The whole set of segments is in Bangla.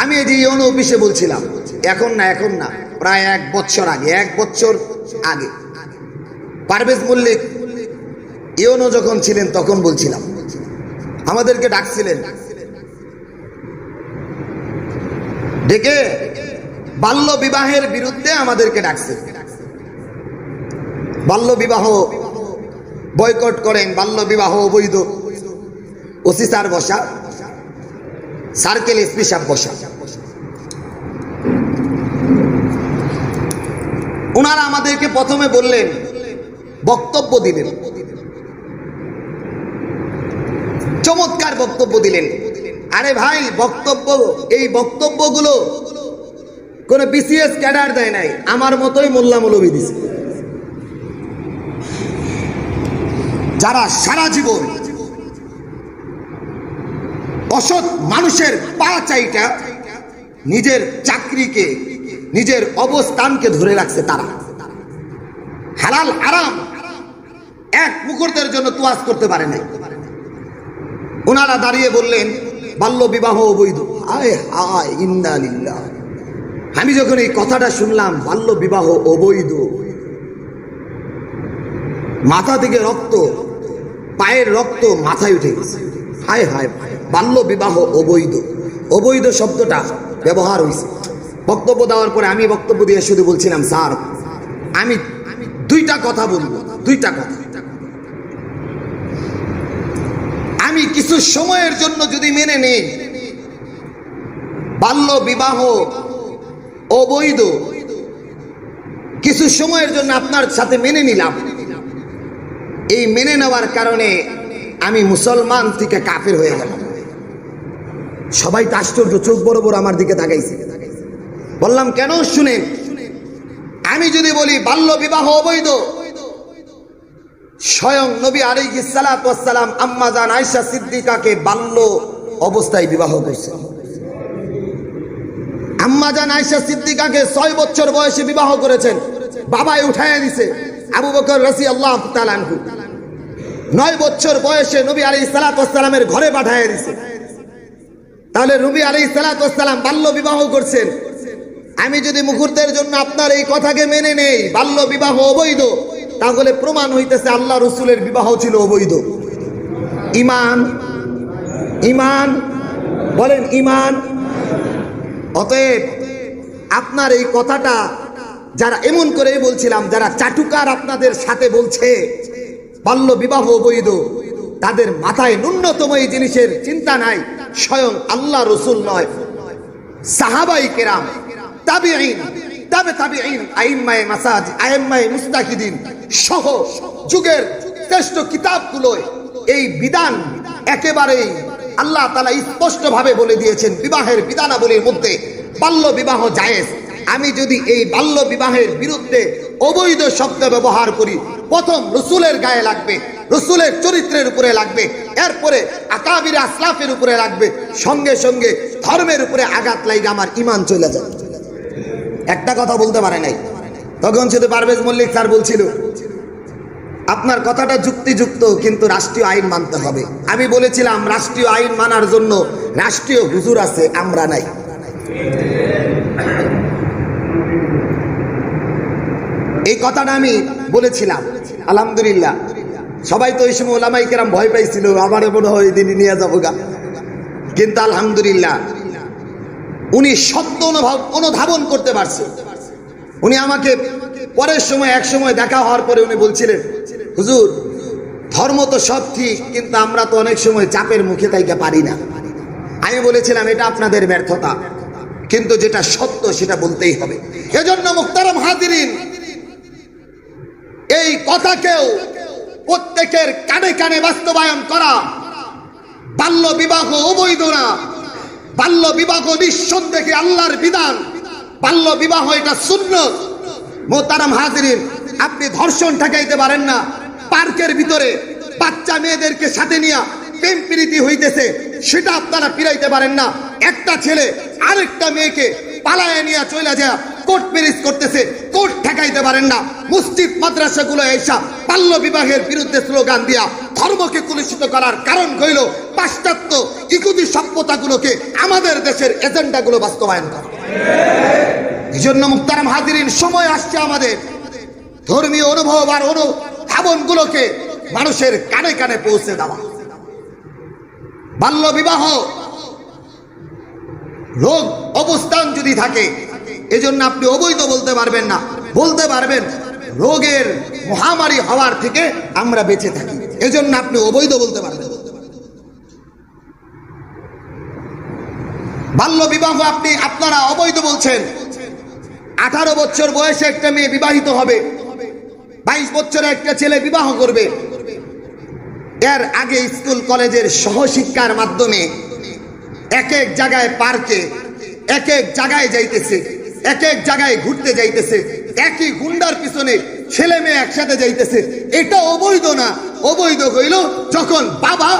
আমি এই যে ইউনো অফিসে বলছিলাম, এখন না এখন না, প্রায় এক বছর আগে, এক বছর আগে। পারভেজ মল্লিক, ইউনো যখন ছিলেন তখন বলছিলাম, আমাদেরকে ডাকছিলেন। ডেকে বাল্য বিবাহের বিরুদ্ধে আমাদেরকে ডাকছে। বাল্য বিবাহ বয়কট করেন, বাল্য বিবাহ অবৈধ। ওসি স্যার বসা সার্কেল এসপি সাহেব বসা ওনারা আমাদেরকে প্রথমে বললেন, বক্তব্য দিলেন। চমৎকার বক্তব্য দিলেন। আরে ভাই, বক্তব্য, এই বক্তব্যগুলো কোন বিসিএস ক্যাডার দেয় নাই, আমার মতোই মোল্লা মৌলবী দিছে। যারা সারা জীবন অসৎ মানুষের পা চাইটা নিজের চাকরিকে, নিজের অবস্থানকে ধরে রাখছে তারা। হালাল আরাম এক মুহূর্তের জন্য তুয়াজ করতে পারে নাই। ওনারা দাঁড়িয়ে বললেন, বাল্য বিবাহ অবৈধ। আয় হায় ইন্দা লিল্লাহ। আমি যখন এই কথাটা শুনলাম, বাল্য বিবাহ অবৈধ। মাথা থেকে রক্ত, পায়ের রক্ত মাথায় উঠে গেছে। হায় হায় বাল্য বিবাহ অবৈধ। অবৈধ শব্দটা ব্যবহার হয়েছে বক্তব্য দেওয়ার পরে আমি বক্তব্য দিয়ে শুধু বলছিলাম, স্যার, আমি দুইটা কথা বলব, দুইটা কথা। আমি কিছু সময়ের জন্য যদি মেনে নেই, বাল্য বিবাহ অবৈধ, কিছু সময়ের জন্য আপনার সাথে মেনে নিলাম। এই মেনে নেওয়ার কারণে আমি মুসলমান থেকে কাফের হয়ে গেলাম। সবাই তো আশ্চর্য, চোখ বড় বড় আমার দিকে তাকাইছে। বললাম, কেন? শুনেন আমি যদি বলি, বাল্য বিবাহ অবৈধ। স্বয়ং নবী সালাতু সালাম আম্মা জান আয়েশা সিদ্দিকাকে বাল্য অবস্থায় বিবাহ করেছেন আম্মা জান আয়েশা সিদ্দিকাকে ছয় বছর বয়সে বিবাহ করেছেন। বাবাই উঠায় দিছে আবু বকর রাসি আল্লাহ নয় বছর বয়সে নবী আলী সালাতামের ঘরে পাঠায় দিছে। তাহলে রুবি আলী সালাতাম বাল্য বিবাহ করছেন। আমি যদি মুহূর্তের জন্য আপনার এই কথাকে মেনে নেই, বাল্য বিবাহ অবৈধ, তাহলে প্রমাণ হইতেছে আল্লাহ রসুলের বিবাহ ছিল অবৈধ। ইমান ইমান, বলেন ইমান। অতএব আপনার এই কথাটা যারা এমন করে বলছিলাম, যারা চাটুকার আপনাদের সাথে বলছে, বাল্য বিবাহ অবৈধ, তাদের মাথায় ন্যূনতম এই জিনিসের চিন্তা নাই। স্বয়ং আল্লাহ রসুল নয়। সাহাবাই কেরাম তাবে তাবে তাবে আইন মাসাজ, আইম্মায় মুস্তাকিদিন সহ যুগের শ্রেষ্ঠ কিতাবগুলোয় এই বিধান একেবারেই আল্লাহ তালা স্পষ্ট বলে দিয়েছেন বিবাহের মধ্যে, বাল্য বিবাহ আমি যদি এই বাল্য বিবাহের বিরুদ্ধে অবৈধ শব্দ ব্যবহার করি, প্রথম রসুলের গায়ে লাগবে, রসুলের চরিত্রের উপরে লাগবে এরপরে আকাবির আসলাফের উপরে রাখবে, সঙ্গে সঙ্গে ধর্মের উপরে আঘাত লাগে আমার ইমান চলে যায় একটা কথা বলতে পারে নাই। তখন শুধু পারভেজ মল্লিক স্যার বলছিল, আপনার কথাটা যুক্তিযুক্ত, কিন্তু রাষ্ট্রীয় আইন মানতে হবে। আমি বলেছিলাম, রাষ্ট্রীয় আইন মানার জন্য রাষ্ট্রীয় হুজুর আছে, আমরা নাই। এই কথাটা আমি বলেছিলাম, আলহামদুলিল্লাহ। সবাই তো ওই সময় ওলামাই কেরাম ভয় পাইছিল, আমার মনে হয় দিন নিয়ে যাব গা। কিন্তু আলহামদুলিল্লাহ, উনি সত্য অনুভব, অনুধাবন করতে পারছে। উনি আমাকে পরের সময়, এক সময় দেখা হওয়ার পরে উনি বলছিলেন, হুজুর, ধর্ম তো সব ঠিক, কিন্তু আমরা তো অনেক সময় চাপের মুখে তাইকে পারি না। আমি বলেছিলাম, এটা আপনাদের ব্যর্থতা, কিন্তু যেটা সত্য সেটা বলতেই হবে। এজন্য মুক্তারম হাজিরিন, এই কথাকেও প্রত্যেকের কানে কানে বাস্তবায়ন করা। বাল্য বিবাহ অবৈধ না বাল্য বিবাহ নিঃসন্দেহে আল্লাহর বিধান। বাল্য বিবাহ এটা শূন্য মোতারাম হাজিরিন, আপনি ধর্ষণ ঠেকাইতে পারেন না। পার্কের ভিতরে বাচ্চা মেয়েদেরকে সাথে নিয়ে প্রেম প্রীতি হইতেছে, সেটা আপনারা ফিরাইতে পারেন না। একটা ছেলে আরেকটা মেয়েকে পালায় নিয়ে চলে যায়। কোর্ট ম্যারেজ করতেছে, কোর্ট ঠেকাইতে পারেন না। মসজিদ, মাদ্রাসাগুলো এসা বাল্য বিবাহের বিরুদ্ধে স্লোগান দিয়া ধর্মকে কলুষিত করার কারণ হইল পাশ্চাত্য ইহুদি সভ্যতাগুলোকে আমাদের দেশের এজেন্ডাগুলো বাস্তবায়ন করা। এই জন্য মুক্তারাম হাজিরিন, সময় আসছে আমাদের। ধর্মীয় অনুভব আর অনুধাবনগুলোকে মানুষের কানে কানে পৌঁছে দেওয়া। বাল্য বিবাহ, রোগ, অবস্থান যদি থাকে এজন্য আপনি অবৈধ বলতে পারবেন না। বলতে পারবেন, রোগের মহামারী হওয়ার থেকে আমরা বেঁচে থাকি। এজন্য আপনি অবৈধ বলতে পারবেন। বাল্য বিবাহ আপনি, আপনারা অবৈধ বলছেন। আঠারো বছর বয়সে একটা মেয়ে বিবাহিত হবে। বাইশ বছরে একটা ছেলে বিবাহ করবে। এর আগে স্কুল, কলেজের সহশিক্ষার মাধ্যমে এক এক জায়গায় পার্কে, এক এক জায়গায় যাইতেছে। এক এক জায়গায় ঘুরতে যাইতেছে। একই গুন্ডার পিছনে ছেলে মেয়ে একসাথে যাইতেছে। এটা অবৈধ না। অবৈধ হইল যখন বাবা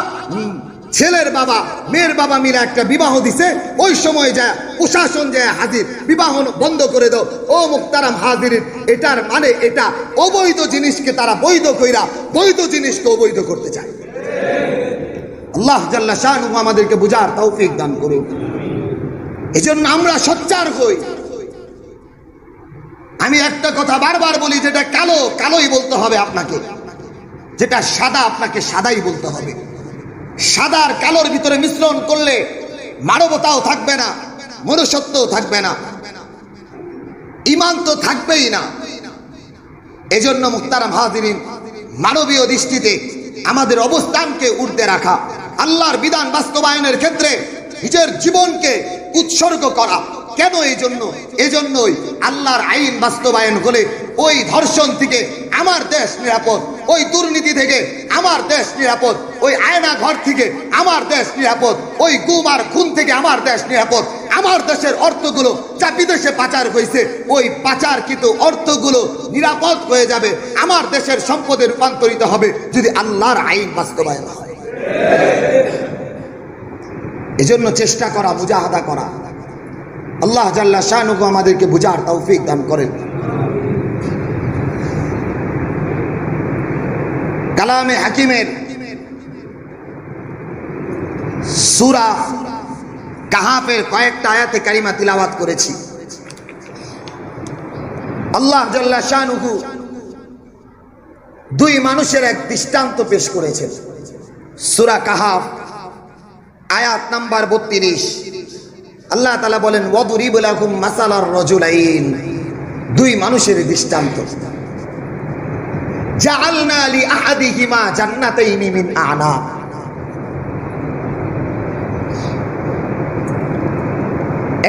ছেলের বাবা, মেয়ের বাবা মিলে একটা বিবাহ দিছে, ওই সময় যায় প্রশাসন যায় হাজির। বিবাহ বন্ধ করে দাও। ও মুক্তারাম হাজির। এটার মানে এটা অবৈধ জিনিসকে তারা বৈধ কইরা বৈধ জিনিসকে অবৈধ করতে চায়। আল্লাহ জাল্লা শাহ আমাদেরকে বুঝার তৌফিক দান করুন এই জন্য আমরা সচ্চার হই। আমি একটা কথা বারবার বলি, যেটা কালো, কালোই বলতে হবে আপনাকে। যেটা সাদা, আপনাকে সাদাই বলতে হবে। সাদার কালোর ভিতরে মিশ্রণ করলে মানবতাও থাকবে না, মনুষ্যত্বও থাকবে না। ইমান তো থাকবেই না। এজন্য মুক্তারাম হাজিরিন, মানবীয় দৃষ্টিতে আমাদের অবস্থানকে উর্ধে রাখা, আল্লাহর বিধান বাস্তবায়নের ক্ষেত্রে নিজের জীবনকে উৎসর্গ করা। কেন এই জন্য এজন্যই আল্লাহর আইন বাস্তবায়ন হলে ওই ধর্ষণ থেকে আমার দেশ নিরাপদ, ওই দুর্নীতি থেকে আমার দেশ নিরাপদ, ওই আয়না ঘর থেকে আমার দেশ নিরাপদ, ওই গুম আর খুন থেকে আমার দেশ নিরাপদ। আমার দেশের অর্থগুলো যা বিদেশে পাচার হয়েছে, ওই পাচারকৃত অর্থগুলো নিরাপদ হয়ে যাবে। আমার দেশের সম্পদে রূপান্তরিত হবে যদি আল্লাহর আইন বাস্তবায়ন হয়। এজন্য চেষ্টা করা, মুজাহাদা করা। আল্লাহ জাল্লা শাহনুকু আমাদেরকে বুঝার তৌফিক দান করেন। কালামে হাকিমের সুরা কাহাফের কয়েকটা আয়াতে কারিমা তিলাওয়াত করেছি। আল্লাহ জাল্লা শাহনুকু দুই মানুষের এক দৃষ্টান্ত পেশ করেছেন। সুরা কাহাফ, আয়াত নাম্বার বত্রিশ। আল্লাহ তালা বলেন মাসালার রজুলাইন। দুই মানুষের দৃষ্টান্ত।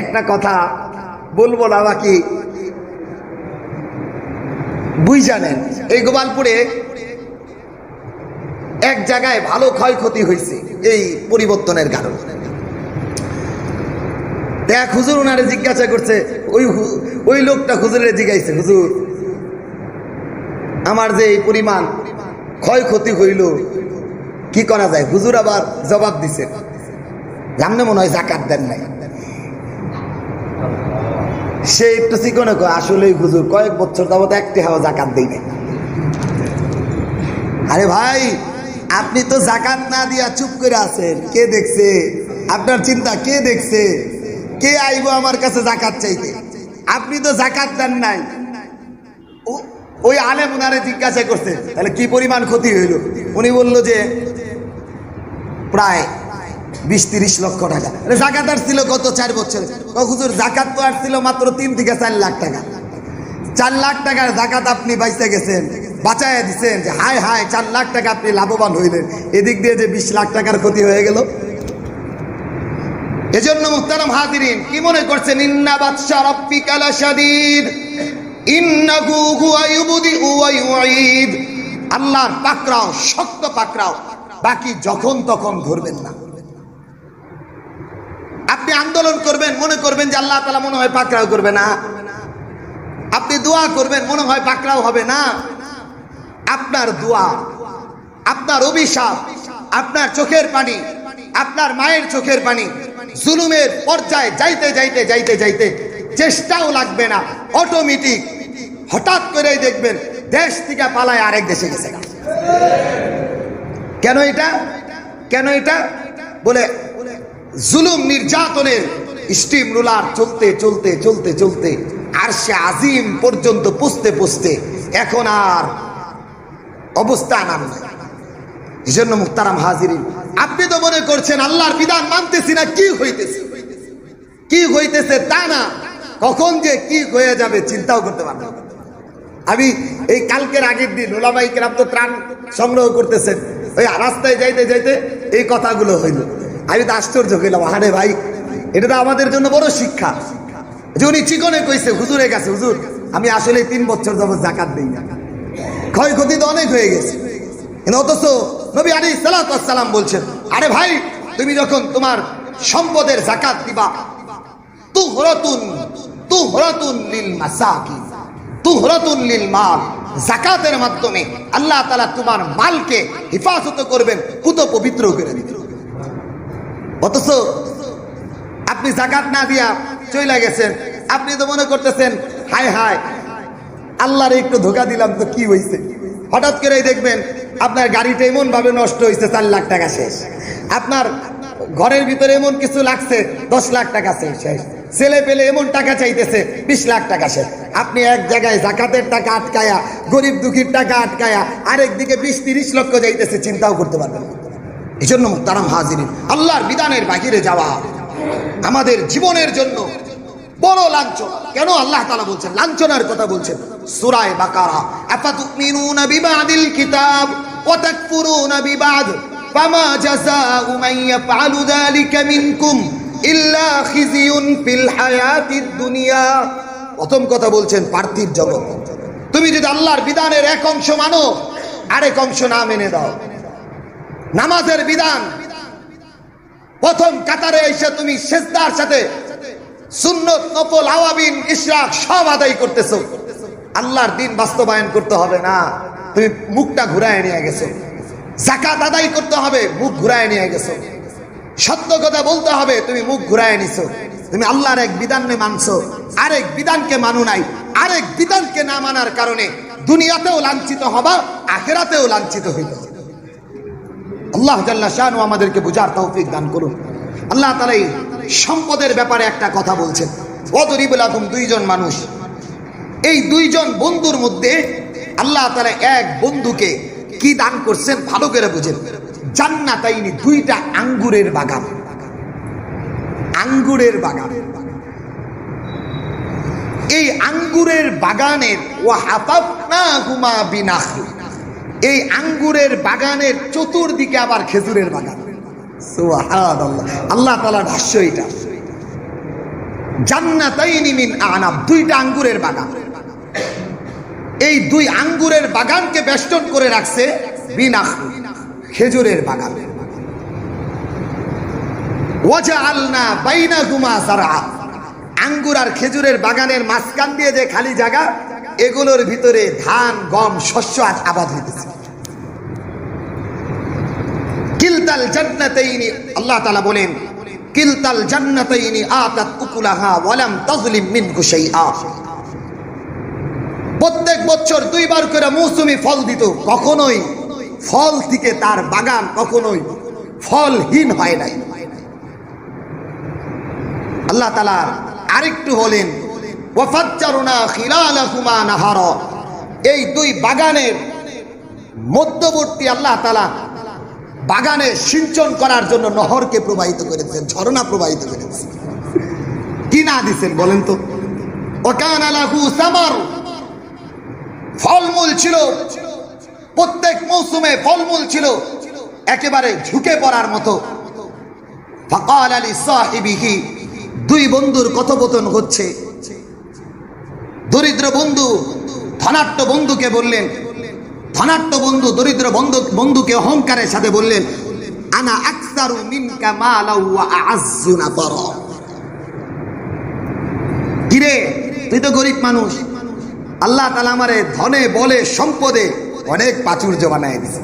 একটা কথা বলব না বাকি বুঝ জানেন এই গোপালপুরে এক জায়গায় ভালো ক্ষয়ক্ষতি হয়েছে এই পরিবর্তনের কারণে। দেখ, হুজুর ওনারে জিজ্ঞাসা করছে, ওই ওই লোকটা হুজুরে জিজ্ঞাসা হুজুর, আমার যে এই পরিমাণ ক্ষয়ক্ষতি হইল, কি করা যায়? হুজুর আবার জবাব দিছে। জামনে মনে হয় জাকাত দেন নাই। সে একটু চিকনে কয় আসলে হুজুর, কয়েক বছর যাবত একটি হাওয়া জাকাত দেই নাই। আরে ভাই, আপনি তো জাকাত না দিয়া চুপ করে আছেন। কে দেখছে? আপনার চিন্তা কে দেখছে? কে আইবো আমার কাছে জাকাত চাইতে? আপনি তো জাকাত দেন নাই। ওই আলেম উনারে জিজ্ঞাসা করছে, তাহলে কি পরিমাণ ক্ষতি হইল? উনি বলল যে, প্রায় বিশ তিরিশ লক্ষ টাকা। জাকাত আসছিল গত চার বছর। হুজুর, জাকাত তো আসছিল মাত্র তিন থেকে চার লাখ টাকা। চার লাখ টাকার জাকাত আপনি বাইসে গেছেন, বাঁচাইয়া দিচ্ছেন যে হায় হায়, চার লাখ টাকা আপনি লাভবান হইলেন। এদিক দিয়ে যে বিশ লাখ টাকার ক্ষতি হয়ে গেল এজন্য মুহতারাম হাজিরিন, কি মনে করছেন? ইন্না বাদশা রাব্বিকা লাশাদীদ। ইন্নাহু হুয়া ইউবদিউ ওয়া ইউঈদ। আল্লাহর পাকড়াও, শক্ত পাকড়াও। বাকি যখন তখন ধরবেন না। আপনি আন্দোলন করবেন, মনে করবেন যে আল্লাহ তাআলা মনে হয় পাকড়াও করবে না। আপনি দোয়া করবেন, মনে হয় পাকড়াও হবে না। আপনার দোয়া, আপনার অভিশাপ, আপনার চোখের পানি, আপনার মায়ের চোখের পানি জুলুমের পর্যায়ে যাইতে যাইতে যাইতে যাইতে চেষ্টাও লাগবে না। অটোমেটিক হঠাৎ করেই দেখবেন দেশ থেকে পালায় আরেক দেশে গেছে। কেন এটা? কেন এটা? বলে জুলুম নির্যাতনের স্টিম রুলার চলতে চলতে চলতে চলতে আর সে আজিম পর্যন্ত পুষতে পুষতে এখন আর অবস্থা নাম নাই এই জন্য মুক্তারাম হাজির আপনি তো মনে করছেন আল্লাহর বিধান মানতেছি না, কি হইতেছে? কি হইতেছে তা না। কখন যে কি হয়ে যাবে চিন্তাও করতে পারবেন না। আমি এই কালকের আগের দিন ওলামাই কেরাম তো ত্রাণ সংগ্রহ করতেছেন। ওই রাস্তায় যাইতে যাইতে এই কথাগুলো হইল। আমি তো আশ্চর্য হইলাম আরে ভাই, এটা তো আমাদের জন্য বড় শিক্ষা। যে উনি চিকনে কইছে, হুজুরে গেছে, হুজুর, আমি আসলে তিন বছর যাবত জাকাত দিই ক্ষয়ক্ষতি তো অনেক হয়ে গেছে। অথচ নবী আলী সালাম বলছেন, আরে ভাই, তুমি যখন তোমার সম্পদের জাকাত দিবা তু হরতুন তু হরতুন লিল তু হরতুন লিল মাল জাকাতের মাধ্যমে আল্লাহ তাআলা তোমার মালকে হেফাজত করবেন কুত পবিত্র করে দিবেন। অথচ আপনি জাকাত না দিয়া চলে গেছেন, আপনি তো মনে করতেছেন, হায় হায়, আল্লাহর একটু ধোকা দিলাম তো কি হয়েছে হঠাৎ করেই দেখবেন আপনার গাড়িটা এমন ভাবে নষ্ট হয়েছে, চার লাখ টাকা শেষ। আপনার ঘরের ভিতরে এমন কিছু লাগছে, দশ লাখ টাকা শেষ ছেলে পেলে এমন টাকা চাইতেছে, বিশ লাখ টাকা শেষ। আপনি এক জায়গায় জাকাতের টাকা আটকায়া, গরিব দুঃখীর টাকা আটকায়া, আরেক দিকে বিশ তিরিশ লক্ষ যাইতেছে, চিন্তাও করতে পারবেন এই জন্য তারাম হাজির আল্লাহর বিধানের বাহিরে যাওয়া আমাদের জীবনের জন্য বড় লাঞ্ছনা। কেন আল্লাহ তালা বলছেন? লাঞ্ছনার কথা বলছেন। সুরায় বাকারা, আফাতুমিনুনা বিবাদিল কিতাব? তাকফুরুনা বিবাদ ফামা জাযাউ মান ইয়াফআলু যালিকা মিনকুম ইল্লা খিজিয়ুন ফিল হায়াতিদ দুনিয়া প্রথম কথা বলছেন পার্থিব জগৎ। তুমি যদি আল্লাহর বিধানের এক অংশ মানো, আরেক অংশ না মেনে দাও। নামাজের বিধান। প্রথম কাতারে এসে তুমি সেজদার সাথে সুন্নত, নফল আওয়াবিন ইশরাক সব আদায় করতেছো। আল্লাহর দিন বাস্তবায়ন করতে হবে না। তুমি মুখটা ঘুরায় নিয়ে গেছো। জাকাত আদায় করতে হবে, মুখ ঘুরায় নিয়ে গেছো। সত্য কথা বলতে হবে, তুমি মুখ ঘুরায় নিছো। তুমি আল্লাহর এক বিধানে মানছো। আরেক বিধানকে মানো নাই। আরেক বিধানকে না মানার কারণে দুনিয়াতেও লাঞ্ছিত হবা, আখেরাতেও লাঞ্ছিত হইল আল্লাহ জাল্লা শাহানু আমাদেরকে বুঝার তৌফিক দান করুন। আল্লাহ তালা এই সম্পদের ব্যাপারে একটা কথা বলছেন। অদরিবুল আদম দুইজন মানুষ। এই দুইজন বন্ধুর মধ্যে আল্লাহ তালা এক বন্ধুকে কি দান করছেন ভালো করে বুঝেন। জান্নাতাইনি দুইটা আঙ্গুরের বাগান। আঙ্গুরের বাগান। এই আঙ্গুরের বাগানের ওয়াহাফাফনা হুমা বিনাখল। এই আঙ্গুরের বাগানের চতুর্দিকে আবার খেজুরের বাগান। আল্লাহ তালার ভাষ্য এটা জান্নাতাইনি মিন আনাব দুইটা আঙ্গুরের বাগান। এই দুই আঙ্গুরের বাগানকে বেষ্টন করে রাখছে খেজুরের বাগান। আঙ্গুর আর খেজুরের বাগানের মাঝখান দিয়ে যে খালি জায়গা, এগুলোর ভিতরে ধান, গম, শস্য আজ আবাদ হইতেছে। কিলতাল জান্নাতাইনি, আল্লাহ তাআলা বলেন, কিলতাল জান্নাতাইনি আতাত উকুলাহা ওয়ালাম তাজলিম শাইআ। প্রত্যেক বছর দুইবার করে মৌসুমি ফল দিত। কখনোই ফল থেকে তার বাগান, কখনোই ফলহীন হয় নাই। আল্লাহ তালা আরেকটু বলেন এই দুই বাগানের মধ্যবর্তী আল্লাহ তালা বাগানে সিঞ্চন করার জন্য নহরকে প্রবাহিত করেছেন, ঝর্ণা প্রবাহিত করেছেন। কি না দিছেন বলেন তো? ওকান আলাহু সামার। ফলমূল ছিল। প্রত্যেক মৌসুমে ফলমূল ছিল। একেবারে ঝুঁকে পড়ার মতো। ফাকাল আলী সাহিবিহি, দুই বন্ধুর কথোপকথন হচ্ছে। দরিদ্র বন্ধু ধনাট্য বন্ধুকে বললেন ধনাট্য বন্ধু, দরিদ্র বন্ধু, বন্ধুকে অহংকারের সাথে বললেন, আনা আকসারু মিনকা মালা ওয়া আ'আজ্জু নাফারা। কিরে, তুই তো গরিব মানুষ। আল্লাহ তালা আমারে ধনে বলে সম্পদে অনেক প্রাচুর্য বানায় দিছে